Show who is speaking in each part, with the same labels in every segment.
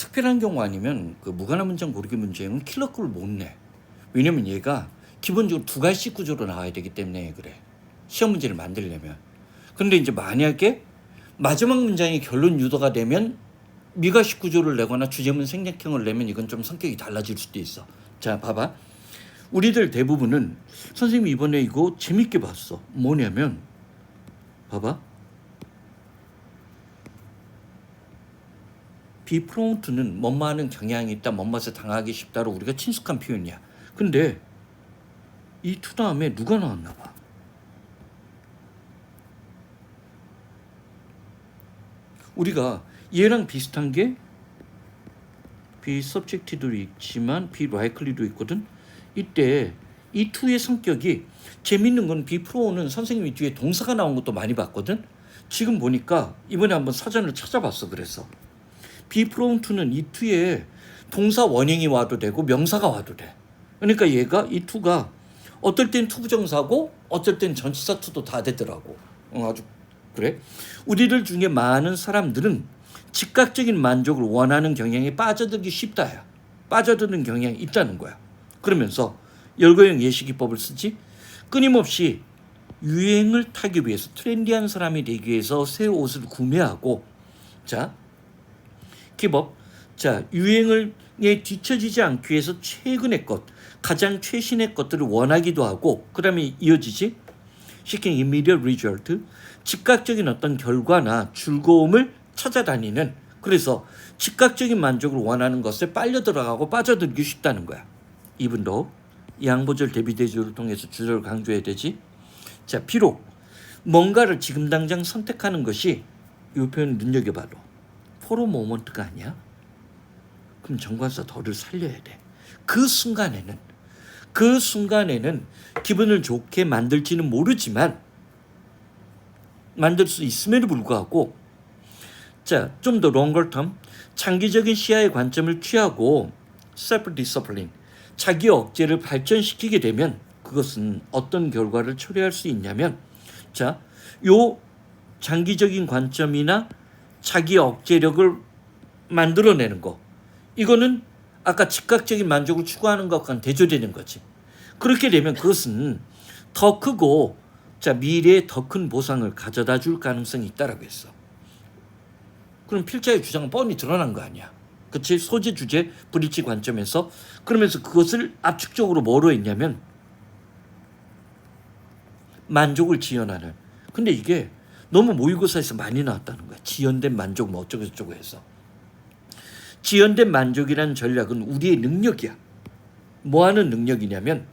Speaker 1: 특별한 경우 아니면 그 무관한 문장 고르기 문제형은 킬러급을 못 내. 왜냐면 얘가 기본적으로 두 가지 구조로 나와야 되기 때문에 그래. 시험 문제를 만들려면. 근데 이제 만약에 마지막 문장이 결론 유도가 되면 미가식 구조를 내거나 주제문 생략형을 내면 이건 좀 성격이 달라질 수도 있어. 자, 봐봐. 우리들 대부분은 선생님 이번에 이거 재밌게 봤어. 뭐냐면 봐봐. 비프론트는 뭐뭐하는 경향이 있다, 뭐뭐에 당하기 쉽다로 우리가 친숙한 표현이야. 근데 이 투 다음에 누가 나왔나 봐. 우리가 얘랑 비슷한 게 비서브젝티도 있지만 비라이클리도 있거든. 이때 이 투의 성격이 재밌는 건 비프로는 선생님이 뒤에 동사가 나온 것도 많이 봤거든. 지금 보니까 이번에 한번 사전을 찾아봤어. 그래서 비프로운투는 이 투에 동사 원형이 와도 되고 명사가 와도 돼. 그러니까 얘가 이 투가 어떨 땐 투부정사고 어떨 땐 전치사 투도 다 되더라고. 어, 아주 그래. 우리들 중에 많은 사람들은 즉각적인 만족을 원하는 경향에 빠져들기 쉽다야. 빠져드는 경향이 있다는 거야. 그러면서 열거형 예시기법을 쓰지 끊임없이 유행을 타기 위해서 트렌디한 사람이 되기 위해서 새 옷을 구매하고 자 기법 자 유행을 에 뒤처지지 않기 위해서 최근의 것 가장 최신의 것들을 원하기도 하고 그 다음에 이어지지 seeking immediate result 즉각적인 어떤 결과나 즐거움을 찾아다니는 그래서 즉각적인 만족을 원하는 것에 빨려 들어가고 빠져들기 쉽다는 거야. 이분도 양보절 대비대조를 통해서 주절을 강조해야 되지. 자, 비록 뭔가를 지금 당장 선택하는 것이 이 표현 눈여겨봐도 포로 모먼트가 아니야. 그럼 정관사 덜을 살려야 돼. 그 순간에는 그 순간에는 기분을 좋게 만들지는 모르지만 만들 수 있음에도 불구하고 자, 좀더 롱걸 텀 장기적인 시야의 관점을 취하고 self discipline 자기 억제를 발전시키게 되면 그것은 어떤 결과를 초래할 수 있냐면 자, 요 장기적인 관점이나 자기 억제력을 만들어내는 거 이거는 아까 즉각적인 만족을 추구하는 것과는 대조되는 거지. 그렇게 되면 그것은 더 크고 자 미래에 더 큰 보상을 가져다 줄 가능성이 있다라고 했어. 그럼 필자의 주장은 뻔히 드러난 거 아니야. 그치? 소재, 주제, 브릿지 관점에서 그러면서 그것을 압축적으로 뭐로 했냐면 만족을 지연하는. 근데 이게 너무 모의고사에서 많이 나왔다는 거야. 지연된 만족 뭐 어쩌고 저쩌고 해서. 지연된 만족이라는 전략은 우리의 능력이야. 뭐 하는 능력이냐면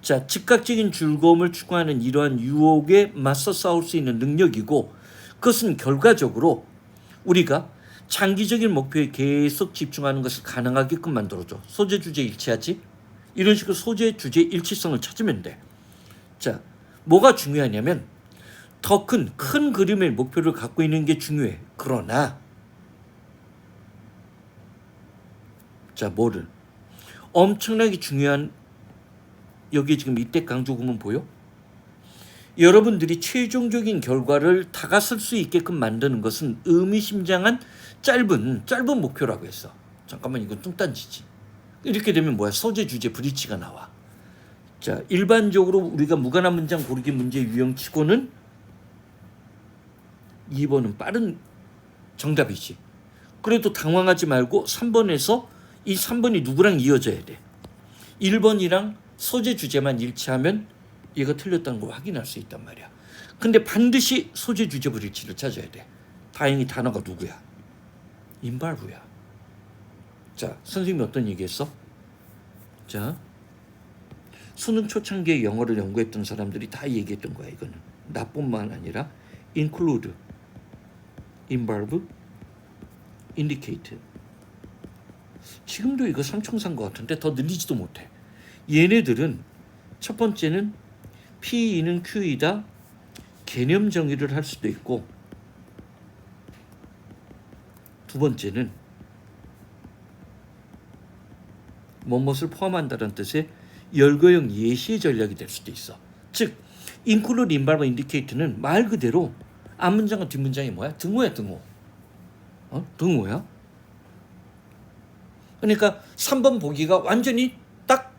Speaker 1: 자, 즉각적인 즐거움을 추구하는 이러한 유혹에 맞서 싸울 수 있는 능력이고 그것은 결과적으로 우리가 장기적인 목표에 계속 집중하는 것을 가능하게끔 만들어줘. 소재 주제 일치하지? 이런 식으로 소재 주제 일치성을 찾으면 돼. 자, 뭐가 중요하냐면 더 큰 큰 그림의 목표를 갖고 있는 게 중요해. 그러나 자, 뭐를 엄청나게 중요한 여기 지금 이때 강조구문 보여? 여러분들이 최종적인 결과를 다가설 수 있게끔 만드는 것은 의미심장한 짧은 짧은 목표라고 했어. 잠깐만 이건 뚱딴지지. 이렇게 되면 뭐야? 소재 주제 브리치가 나와. 자, 일반적으로 우리가 무관한 문장 고르기 문제 유형치고는 2번은 빠른 정답이지. 그래도 당황하지 말고 3번에서 이 3번이 누구랑 이어져야 돼. 1번이랑 소재 주제만 일치하면 얘가 틀렸다는 걸 확인할 수 있단 말이야. 근데 반드시 소재 주제 불일치를 찾아야 돼. 다행히 단어가 누구야? 임발부야. 자, 선생님이 어떤 얘기했어? 자, 수능 초창기에 영어를 연구했던 사람들이 다 얘기했던 거야. 이거는 나뿐만 아니라 include, involve, indicate. 지금도 이거 삼총사인 것 같은데 더 늘리지도 못해. 얘네들은 첫 번째는 P는 Q이다 개념 정의를 할 수도 있고 두 번째는 뭐뭇을 포함한다는 뜻의 열거형 예시의 전략이 될 수도 있어. 즉, include, indicate는 말 그대로 앞문장과 뒷문장이 뭐야? 등호야, 등호. 어? 등호야? 그러니까 3번 보기가 완전히 딱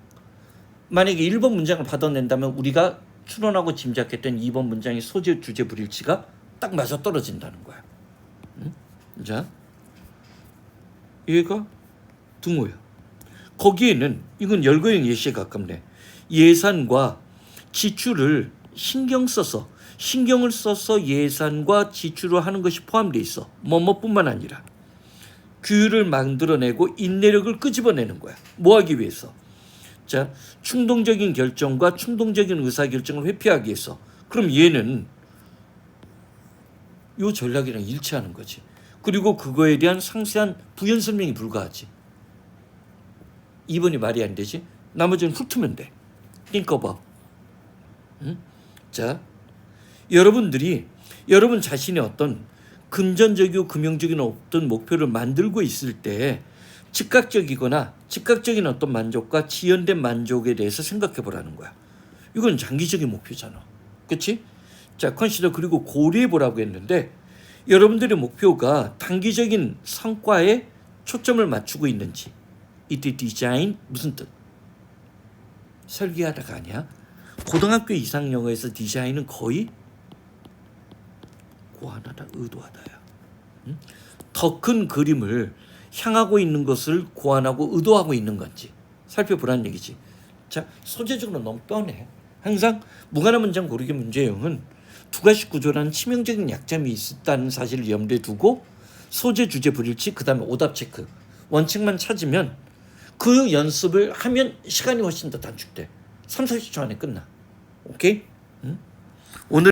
Speaker 1: 만약에 1번 문장을 받아낸다면 우리가 추론하고 짐작했던 2번 문장의 소재 주제 불일치가 딱 맞아 떨어진다는 거야. 응? 자, 얘가 등호야. 거기에는 이건 열거형 예시에 가깝네. 예산과 지출을 신경 써서 신경을 써서 예산과 지출을 하는 것이 포함되어 있어. 뭐뭐뿐만 아니라 규율을 만들어내고 인내력을 끄집어내는 거야. 뭐 하기 위해서? 자, 충동적인 결정과 충동적인 의사결정을 회피하기 위해서. 그럼 얘는 요 전략이랑 일치하는 거지. 그리고 그거에 대한 상세한 부연 설명이 불가하지. 2번이 말이 안 되지. 나머지는 훑으면 돼. think. 응? 자, 여러분들이 여러분 자신의 어떤 금전적이고 금융적인 어떤 목표를 만들고 있을 때 즉각적이거나 즉각적인 어떤 만족과 지연된 만족에 대해서 생각해 보라는 거야. 이건 장기적인 목표잖아. 그렇지? 자, 컨시더 그리고 고려해 보라고 했는데 여러분들의 목표가 단기적인 성과에 초점을 맞추고 있는지 이때 디자인 무슨 뜻? 설계하다가 아니야. 고등학교 이상 영어에서 디자인은 거의 고안하다, 의도하다야. 더큰 그림을 향하고 있는 것을 고안하고 의도하고 있는 건지 살펴보라는 얘기지. 자, 소재적으로 너무 뻔해. 항상 무관한 문장 고르기 문제형은 두 가지 구조라는 치명적인 약점이 있다는 사실을 염두에 두고 소재 주제 불일치 그 다음에 오답 체크 원칙만 찾으면 그 연습을 하면 시간이 훨씬 더 단축돼. 3, 40초 안에 끝나. 오케이? 응? 오늘